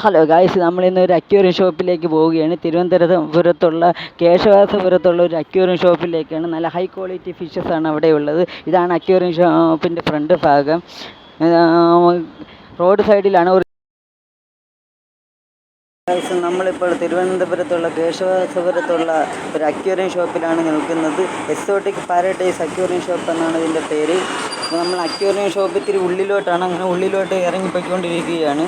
Hello guys നമ്മളിന്ന് ഒരു aquarium ഷോപ്പിലേക്ക് പോവുകയാണ്. തിരുവനന്തപുരത്തുള്ള കേശവാസപുരത്തുള്ള ഒരു അക്വേറിയം ഷോപ്പിലേക്കാണ് നല്ല ഹൈ ക്വാളിറ്റി ഫിഷസ് ആണ് അവിടെ ഉള്ളത്. ഇതാണ് അക്വേറിയം ഷോപ്പിന്റെ ഫ്രണ്ട് ഭാഗം. റോഡ് സൈഡിലാണ് ഒരു നമ്മളിപ്പോൾ തിരുവനന്തപുരത്തുള്ള കേശവാസപുരത്തുള്ള ഒരു അക്വേറിയം ഷോപ്പിലാണ് നിൽക്കുന്നത്. എക്സോട്ടിക് പാരഡൈസ് അക്വേറിയം ഷോപ്പ് എന്നാണ് ഇതിന്റെ പേര്. നമ്മൾ അക്വേറിയം ഷോപ്പ് ഇത്തിരി ഉള്ളിലോട്ടാണ്. അങ്ങനെ ഉള്ളിലോട്ട് ഇറങ്ങിപ്പോയിക്കൊണ്ടിരിക്കുകയാണ്.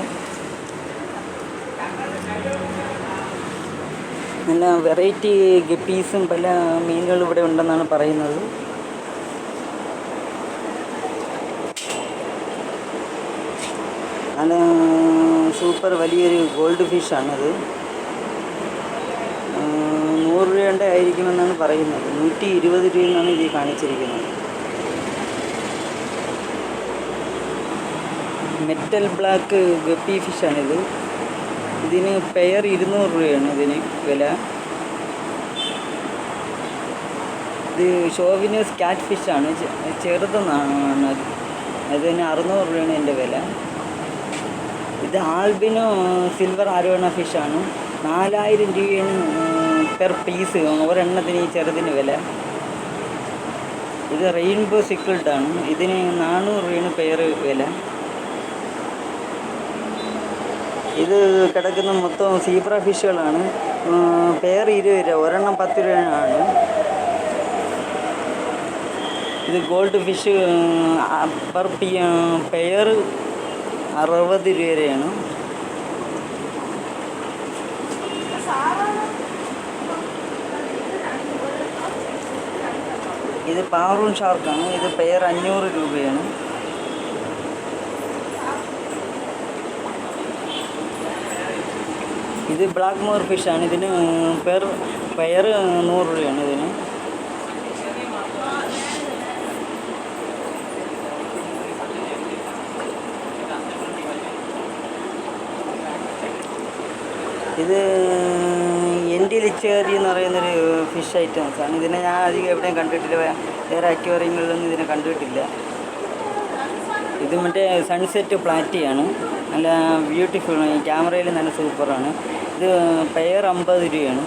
നല്ല വെറൈറ്റി ഗപ്പീസും പല മീനുകളും ഇവിടെ ഉണ്ടെന്നാണ് പറയുന്നത്. നല്ല സൂപ്പർ വലിയൊരു ഗോൾഡ് ഫിഷാണത്. നൂറ് രൂപയുടെ ആയിരിക്കുമെന്നാണ് പറയുന്നത്. നൂറ്റി ഇരുപത് രൂപയെന്നാണ് ഇത് കാണിച്ചിരിക്കുന്നത്. മെറ്റൽ ബ്ലാക്ക് ഗപ്പി ഫിഷാണിത്. ഇതിന് പെയർ ഇരുന്നൂറ് രൂപയാണ് ഇതിന് വില. ഇത് ഷോവിനസ് കാറ്റ് ഫിഷാണ് ചെറുതെന്നാണ്. അത് അതിന് അറുന്നൂറ് രൂപയാണ് എന്റെ വില. ഇത് ആൽബിനോ സിൽവർ ആരോണ ഫിഷാണ് നാലായിരം രൂപയാണ് പെർ പീസ് ഒരെണ്ണത്തിന് ഈ ചെറുതിന് വില. ഇത് റെയിൻബോ സിക്കിൾഡാണ് ഇതിന് നാനൂറ് രൂപയാണ് പെയർ വില. ഇത് കിടക്കുന്ന മൊത്തം സീബ്ര ഫിഷുകളാണ്. പേർ ഇരുപത് രൂപ ഒരെണ്ണം പത്ത് രൂപയാണ് ഇത് ഗോൾഡ് ഫിഷ് പെർ പെയർ അറുപത് രൂപ വരെയാണ്. ഇത് പാറൂൺ ഷാർക്കാണ്. ഇത് പെയർ അഞ്ഞൂറ് രൂപയാണ്. ഇത് ബ്ലാക്ക് മോർ ഫിഷാണ് ഇതിന് പെർ പെയർ നൂറ് രൂപയാണ് ഇതിന്. ഇത് എൻഡിലിച്ചേരി എന്ന് പറയുന്നൊരു ഫിഷ് ഐറ്റംസ് ആണ്. ഇതിനെ ഞാൻ അധികം എവിടെയും കണ്ടിട്ടില്ല. വേറെ അക്വേറിയങ്ങളിലൊന്നും ഇതിനെ കണ്ടിട്ടില്ല. ഇത് മറ്റേ സൺസെറ്റ് പ്ലാറ്റിയാണ് നല്ല ബ്യൂട്ടിഫുൾ ക്യാമറയിൽ നല്ല സൂപ്പറാണ് ഇത് പെയർ അമ്പത് രൂപയാണ്.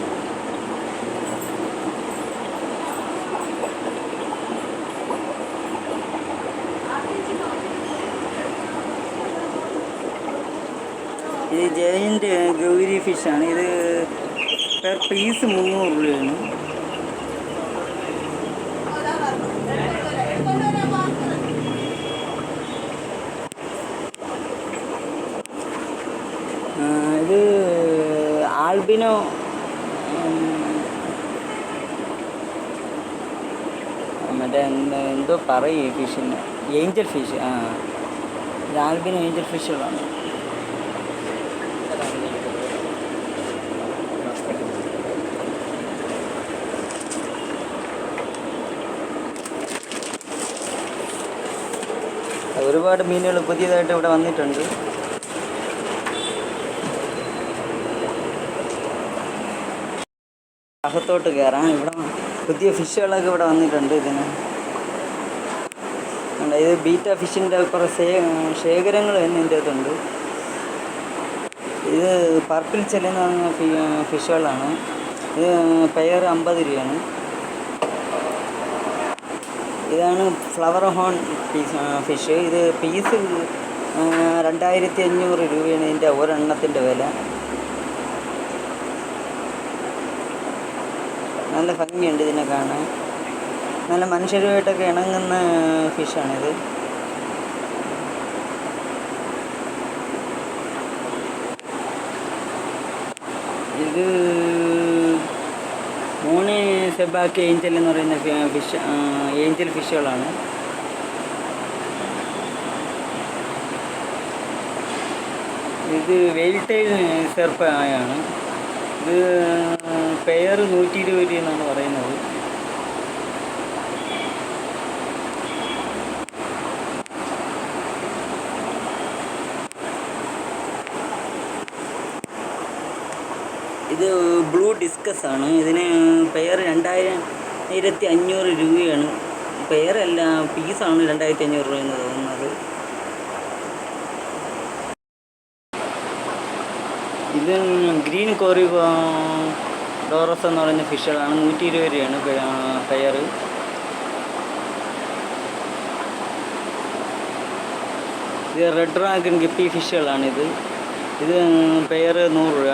ഇത് ജയന്റ് ഗൗരി ഫിഷാണ്. ഇത് പെർ പീസ് മുന്നൂറ് രൂപയാണ് ആ, ഇത് ആൽബിനോ ഉം, മറ്റേ എന്ത് പറയും ഈ ഫിഷിന്. ഏഞ്ചൽ ഫിഷ് ആ. ഇത് ഏഞ്ചൽ ഫിഷുകളാണ് ഒരുപാട് മീനുകൾ പുതിയതായിട്ട് ഇവിടെ വന്നിട്ടുണ്ട്. അകത്തോട്ട് കയറാം ഇവിടെ പുതിയ ഫിഷുകളൊക്കെ ഇവിടെ വന്നിട്ടുണ്ട് ഇതിന്. ഇത് ബീറ്റ ഫിഷിന്റെ കുറേ ശേ ശേഖരങ്ങൾ തന്നെ ഇതിന്റെ അകത്തുണ്ട്. ഇത് പർപ്പിൾ ചെല്ലെന്ന് പറഞ്ഞ ഫിഷുകളാണ്. ഇത് പെയർ അമ്പത് രൂപയാണ്. ഇതാണ് ഫ്ലവർ ഹോൺ പീസ് ഫിഷ്. ഇത് പീസ് രണ്ടായിരത്തി അഞ്ഞൂറ് രൂപയാണ് ഇതിന്റെ ഒരെണ്ണത്തിന്റെ വില. നല്ല ഭംഗിയുണ്ട് ഇതിനെ കാണാൻ. നല്ല മനുഷ്യരുമായിട്ടൊക്കെ ഇണങ്ങുന്ന ഫിഷാണിത്. ഇത് മൂന്ന് സെബാക്ക് ഏഞ്ചൽ എന്ന് പറയുന്ന ഫിഷ് ഏഞ്ചൽ ഫിഷുകളാണ്. ഇത് വെയിൽറ്റെയിൽ സെർപ്പ് ആണ് ഇത് പെയർ നൂറ്റി ഇരുപത് രൂപ എന്നാണ് പറയുന്നത്. ഇത് ബ്ലൂ ഡിസ്കസ് ആണ്. ഇതിന് പെയർ രണ്ടായിരം രൂപയാണ് അഞ്ഞൂറ് രൂപയാണ്. പെയറല്ല പീസാണ് രണ്ടായിരത്തി അഞ്ഞൂറ് രൂപ എന്ന് തോന്നുന്നത്. ഇത് ഗ്രീൻ കോറി ഡോറസ് എന്ന് പറയുന്ന ഫിഷുകളാണ്. നൂറ്റി ഇരുപത് രൂപയാണ് പെയർ ഇത് റെഡ് ഡ്രാഗൺ ഗപ്പി ഫിഷുകളാണിത്. ഇത് പെയർ നൂറ് രൂപ.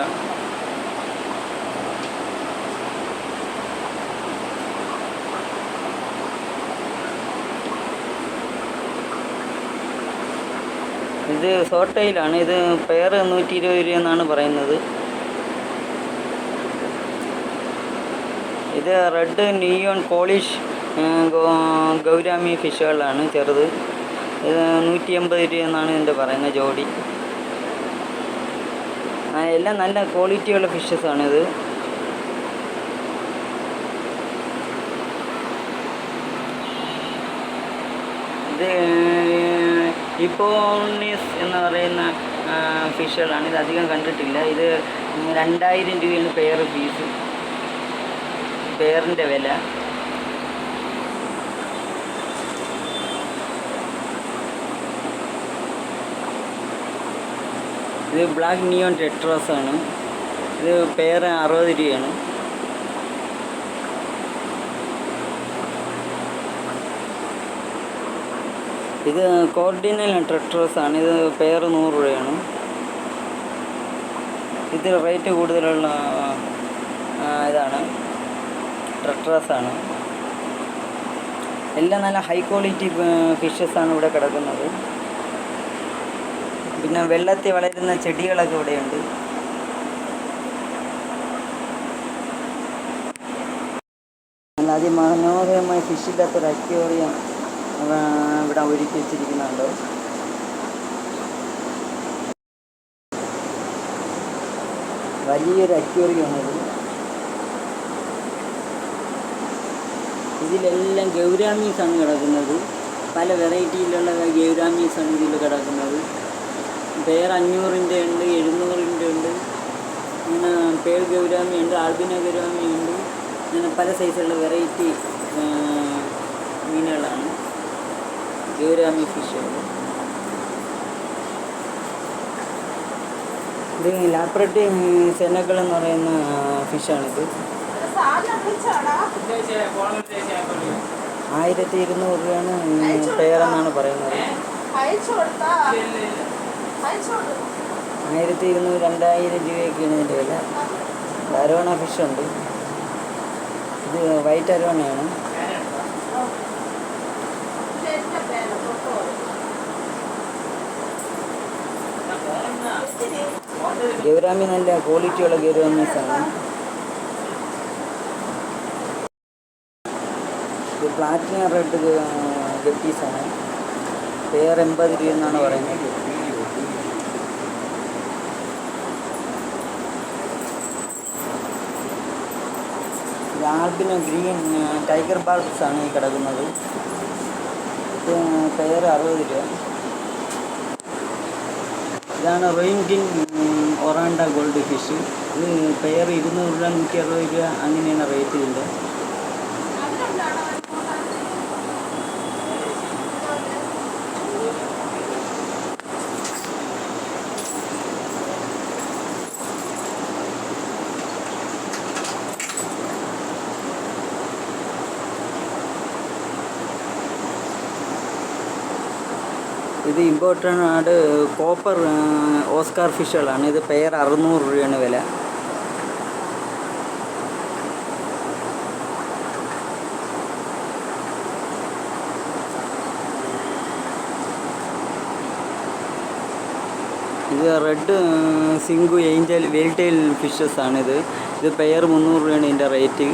ഇത് സോട്ടയിലാണ് ഇത് പെയർ നൂറ്റി ഇരുപത് രൂപ എന്നാണ് പറയുന്നത്. ഇത് റെഡ് നിയോൺ പോളിഷ് ഗൗരാമി ഫിഷുകളാണ് ചെറുത്. ഇത് നൂറ്റി എൺപത് രൂപ എന്നാണ് ഇതിന്റെ പറയുന്നത് ജോഡി. എല്ലാം നല്ല ക്വാളിറ്റിയുള്ള ഫിഷസ് ആണിത് ഇത് ഇപ്പോണിസ് എന്ന് പറയുന്ന ഫിഷുകളാണ് ഇത് അധികം കണ്ടിട്ടില്ല. ഇത് രണ്ടായിരം രൂപയാണ് പെയർ ഫീസ് പെയറിന്റെ വില. ഇത് ബ്ലാക്ക് നിയോൺ ടെട്രോസ് ആണ്. ഇത് പെയർ അറുപത് രൂപയാണ്. ഇത് കോർഡിനൽ ആണ്. ഇത് പെയർ നൂറ് രൂപയാണ്. ഇത് റേറ്റ് കൂടുതലുള്ള ഇതാണ്. ആണ്. എല്ലാം നല്ല ഹൈ ക്വാളിറ്റി ഫിഷസ് ആണ് ഇവിടെ കിടക്കുന്നത്. പിന്നെ വെള്ളത്തിൽ വളരുന്ന ചെടികളൊക്കെ ഇവിടെയുണ്ട്. അതിമനോഹരമായ ഫിഷിന്റെ അത്ര അക്വേറിയം ഇവിടെ ഒരുക്കി വെച്ചിരിക്കുന്നുണ്ട്. വലിയൊരു അക്വേറിയമാണിത്. ഇതിലെല്ലാം ഗൗരാമീസ് ആണ് കിടക്കുന്നത്. പല വെറൈറ്റിയിലുള്ള ഗൗരാമീസ് ആണ് ഇതിൽ കിടക്കുന്നത്. പേർ അഞ്ഞൂറിന്റെ ഉണ്ട് എഴുന്നൂറിന്റെ ഉണ്ട്. അങ്ങനെ പേർ ഗൗരാമി ഉണ്ട് ആൽബിന ഗൗരാമി ഉണ്ട്. അങ്ങനെ പല സൈസുള്ള വെറൈറ്റി മീനുകളാണ്. ഗൗരാമി ഫിഷ് ഇത് ലാപ്രട്ടി സെനകൾ എന്ന് പറയുന്ന ഫിഷാണിത്. ആയിരത്തി ഇരുന്നൂറ് രൂപയാണ് പെയറെന്നാണ് പറയുന്നത്. ആയിരത്തി ഇരുന്നൂറ് രണ്ടായിരം രൂപയൊക്കെയാണ് ഇതിന്റെ വില. അരോണ ഫിഷ് ഉണ്ട് ഇത് വൈറ്റ് അരോണയാണ്. ഗൗരാമി നല്ല ക്വാളിറ്റിയുള്ള ഗൗരാമീസാണ് ഇത് പ്ലാറ്റിനം റെഡ് ഗപ്പീസാണ് പേർ എൺപത് രൂപ എന്നാണ് പറയുന്നത്. ഇത് ഗ്രീൻ ടൈഗർ ബാർബ്സ് ആണ് ഈ കിടക്കുന്നത്. ഇത് പെയർ അറുപത് രൂപ. ഇതാണ് റെയിൻകിൻ ഒറാണ്ട ഗോൾഡ് ഫിഷ്. ഇത് പെയർ ഇരുന്നൂറ് രൂപ നൂറ്റി അറുപത് രൂപ അങ്ങനെയാണ് റേറ്റ് ഇതിന്റെ ഇത് ഇമ്പോർട്ടന്റ് ആണ്. കോപ്പർ ഓസ്കാർ ഫിഷുകളാണ്. ഇത് പെയർ അറുന്നൂറ് രൂപയാണ് വില. ഇത് റെഡ് സിങ്കു ഏഞ്ചൽ വെയിൽറ്റെയിൽ ഫിഷസ് ആണിത് ഇത് പെയർ മുന്നൂറ് രൂപയാണ് ഇതിന്റെ റേറ്റ്.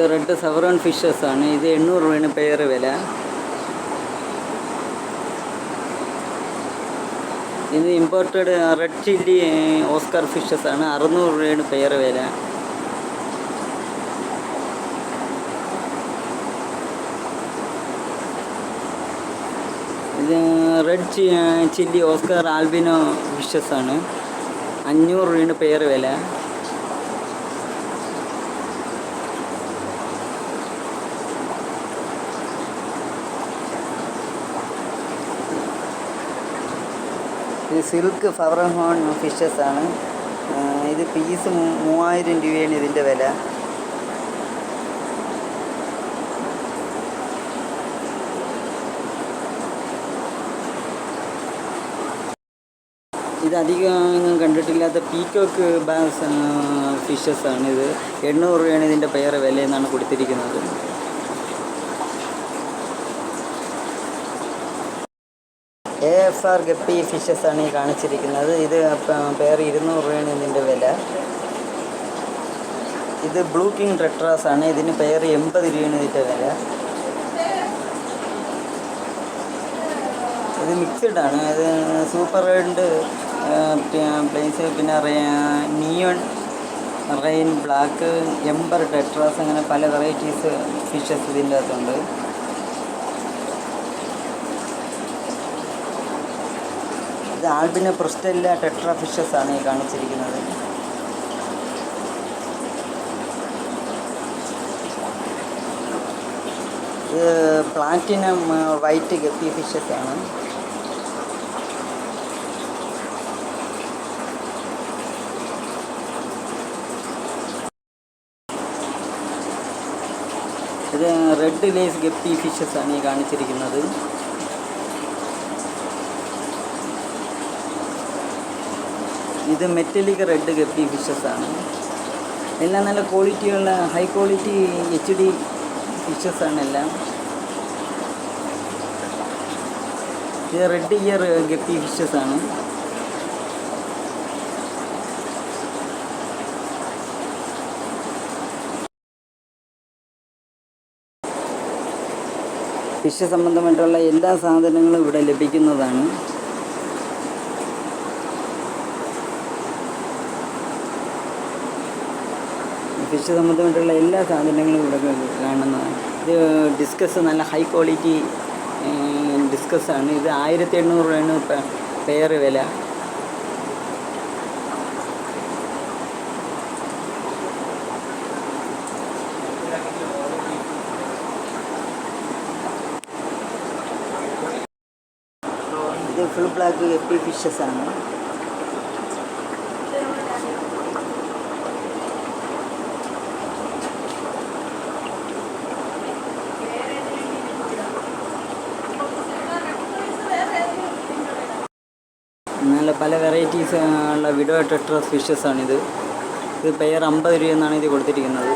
ഇത് റെഡ് സവറോൺ ഫിഷസ് ആണ്. ഇത് എണ്ണൂറ് രൂപയാണ് പെയർ വില. ഇത് imported red chilli oscar fishes ആണ്. അറുന്നൂറ് രൂപയാണ് പെയർ വില. ഇത് red chilli oscar albino fishes ആണ്. അഞ്ഞൂറ് രൂപയാണ് പെയർ വില. സിൽക്ക് ഫവർ ഹോൺ ഫിഷസ് ആണ്. ഇത് പീസ് മൂവായിരം രൂപയാണ് ഇതിന്റെ വില. ഇത് അധികം കണ്ടിട്ടില്ലാത്ത പീക്കോക്ക് ബാസ് ഫിഷസ് ആണ് ഇത്. എണ്ണൂറ് രൂപയാണ് ഇതിന്റെ പേര് വില എന്നാണ് കൊടുത്തിരിക്കുന്നത്. A F R guppy fishes ആണ് ഈ കാണിച്ചിരിക്കുന്നത്. ഇത് പേർ ഇരുന്നൂറ് രൂപയാണ് ഇതിന്റെ വില. ഇത് ബ്ലൂ കിങ് റെട്രാസ് ആണ്. ഇതിന് പേർ എൺപത് രൂപയാണ് ഇതിന്റെ വില. ഇത് മിക്സഡ് ആണ്. ഇത് സൂപ്പർ റെഡ് പ്ലേസ് പിന്നെ neon rain black ember tetras അങ്ങനെ പല വെറൈറ്റീസ് ഫിഷസ് ഇതിന്റെ അകത്തുണ്ട്. ഇത് ആൽബിന് പ്രസ്റ്റല്ല ടെട്രാ ഫിഷസ് ആണ് ഈ കാണിച്ചിരിക്കുന്നത്. ഇത് പ്ലാറ്റിനം വൈറ്റ് ഗപ്പി ഫിഷസ് ആണ്. ഇത് റെഡ് ലേസ് ഗപ്പി ഫിഷസ് ആണ് ഈ കാണിച്ചിരിക്കുന്നത്. ഇത് മെറ്റലിക് റെഡ് ഗപ്പി ഫിഷസ് ആണ് എല്ലാം നല്ല ക്വാളിറ്റിയുള്ള high quality H D fishes ആണ് എല്ലാം. ഇത് റെഡ് ഇയർ ഗപ്പി ഫിഷസ് ആണ് ഫിഷ് സംബന്ധമായിട്ടുള്ള എല്ലാ സാധനങ്ങളും ഇവിടെ ലഭിക്കുന്നതാണ്. ഫിഷ് സംബന്ധമായിട്ടുള്ള എല്ലാ സാധനങ്ങളും ഇവിടെ കാണുന്നതാണ്. ഇത് ഡിസ്കസ് നല്ല ഹൈ ക്വാളിറ്റി ഡിസ്കസ് ആണ് ഇത് ആയിരത്തി എണ്ണൂറ് രൂപയാണ് പേർ വില. ഇത് ഫുൾ ബ്ലാക്ക് എപ്പി ഫിഷസ് ആണ്. നല്ല പല വെറൈറ്റീസ് ഉള്ള വിഡോ ടെട്രസ് ഫിഷസ് ആണിത്. ഇത് പെയർ അമ്പത് രൂപ എന്നാണ് ഇത് കൊടുത്തിരിക്കുന്നത്.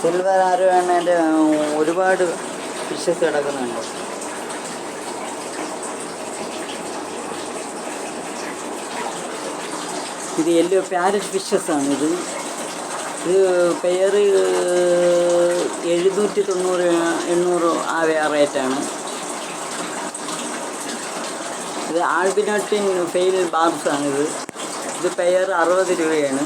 സിൽവർ ആരോ ആരോണന്റെ ഒരുപാട് ഫിഷസ് കിടക്കുന്നുണ്ട്. ഇത് യെല്ലോ പാരറ്റ് ഫിഷസാണ് ഇത്. ഇത് പെയർ എഴുന്നൂറ്റി തൊണ്ണൂറ് എണ്ണൂറ് ആ റേറ്റാണ് ഇത് ആൽബിനോട്ടിൻ ഫെയിൽ ബാർസ് ആണ് ഇത്. പെയർ അറുപത് രൂപയാണ്.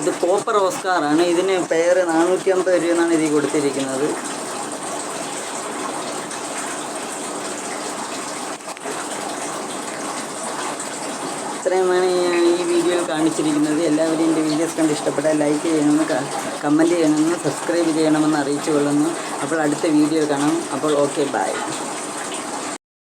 ഇത് കോപ്പർ ഓസ്കാറാണ് ഇതിന് പെയർ നാനൂറ്റി അമ്പത് രൂപ എന്നാണ് ഇതിൽ കൊടുത്തിരിക്കുന്നത്. ഇത്രയുമാണ് ഞാൻ ഈ വീഡിയോയിൽ കാണിച്ചിരിക്കുന്നത്. എല്ലാവരും എന്റെ വീഡിയോസ് കണ്ട് ഇഷ്ടപ്പെട്ടാൽ ലൈക്ക് ചെയ്യണമെന്ന് കമന്റ് ചെയ്യണമെന്ന് സബ്സ്ക്രൈബ് ചെയ്യണമെന്ന് അറിയിച്ചു കൊള്ളുന്നു. അപ്പോൾ അടുത്ത വീഡിയോ കാണാം. അപ്പോൾ ഓക്കെ ബൈ